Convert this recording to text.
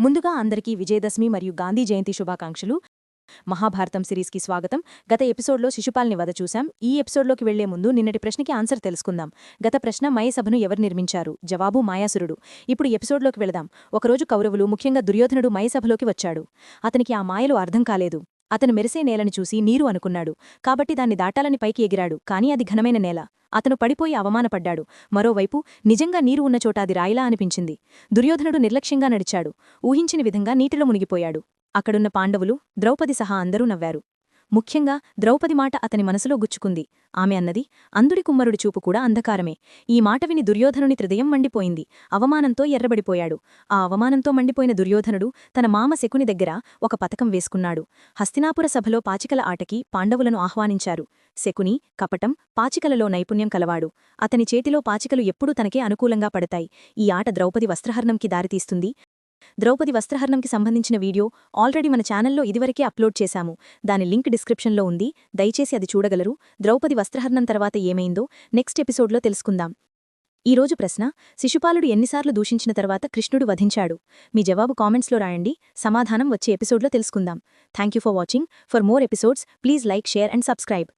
ముందుగా అందరికీ విజయదశమి మరియు గాంధీ జయంతి శుభాకాంక్షలు. మహాభారతం సిరీస్కి స్వాగతం. గత ఎపిసోడ్లో శిశుపాల్ని వధ చూశాం. ఈ ఎపిసోడ్లోకి వెళ్ళే ముందు నిన్నటి ప్రశ్నకి ఆన్సర్ తెలుసుకుందాం. గత ప్రశ్న మయసభను ఎవరు నిర్మించారు? జవాబు మాయాసురుడు. ఇప్పుడు ఎపిసోడ్లోకి వెళదాం. ఒకరోజు కౌరవులు ముఖ్యంగా దుర్యోధనుడు మయసభలోకి వచ్చాడు. అతనికి ఆ మాయలు అర్థం కాలేదు. అతను మెరిసే నేలని చూసి నీరు అనుకున్నాడు. కాబట్టి దాన్ని దాటాలని పైకి ఎగిరాడు. కాని అది ఘనమైన నేల. అతను పడిపోయి అవమానపడ్డాడు. మరోవైపు నిజంగా నీరు ఉన్న చోట అది రాయిలా అనిపించింది. దుర్యోధనుడు నిర్లక్ష్యంగా నడిచాడు. ఊహించిన విధంగా నీటిలో మునిగిపోయాడు. అక్కడున్న పాండవులు ద్రౌపది సహా అందరూ నవ్వారు. ముఖ్యంగా ద్రౌపది మాట అతని మనసులో గుచ్చుకుంది. ఆమె అన్నది అందుడి కుమ్మరుడి చూపు కూడా అంధకారమే. ఈ మాట విని దుర్యోధనుని హృదయం మండిపోయింది. అవమానంతో ఎర్రబడిపోయాడు. ఆ అవమానంతో మండిపోయిన దుర్యోధనుడు తన మామ శకుని దగ్గర ఒక పథకం వేసుకున్నాడు. హస్తినాపుర సభలో పాచికల ఆటకి పాండవులను ఆహ్వానించారు. శకుని కపటం పాచికలలో నైపుణ్యం కలవాడు. అతని చేతిలో పాచికలు ఎప్పుడూ తనకే అనుకూలంగా పడతాయి. ఈ ఆట ద్రౌపది వస్త్రహరణంకి దారితీస్తుంది. ద్రౌపది వస్త్రహరణంకి సంబంధించిన వీడియో ఆల్రెడీ మన ఛానల్లో ఇదివరకే అప్లోడ్ చేశాము. దాని లింక్ డిస్క్రిప్షన్లో ఉంది. దయచేసి అది చూడగలరు. ద్రౌపది వస్త్రహరణం తర్వాత ఏమైందో నెక్స్ట్ ఎపిసోడ్లో తెలుసుకుందాం. ఈరోజు ప్రశ్న శిశుపాలుడు ఎన్నిసార్లు దూషించిన తర్వాత కృష్ణుడు వధించాడు? మీ జవాబు కామెంట్స్లో రాయండి. సమాధానం వచ్చే ఎపిసోడ్లో తెలుసుకుందాం. Thank for watching. For more episodes please like share and subscribe.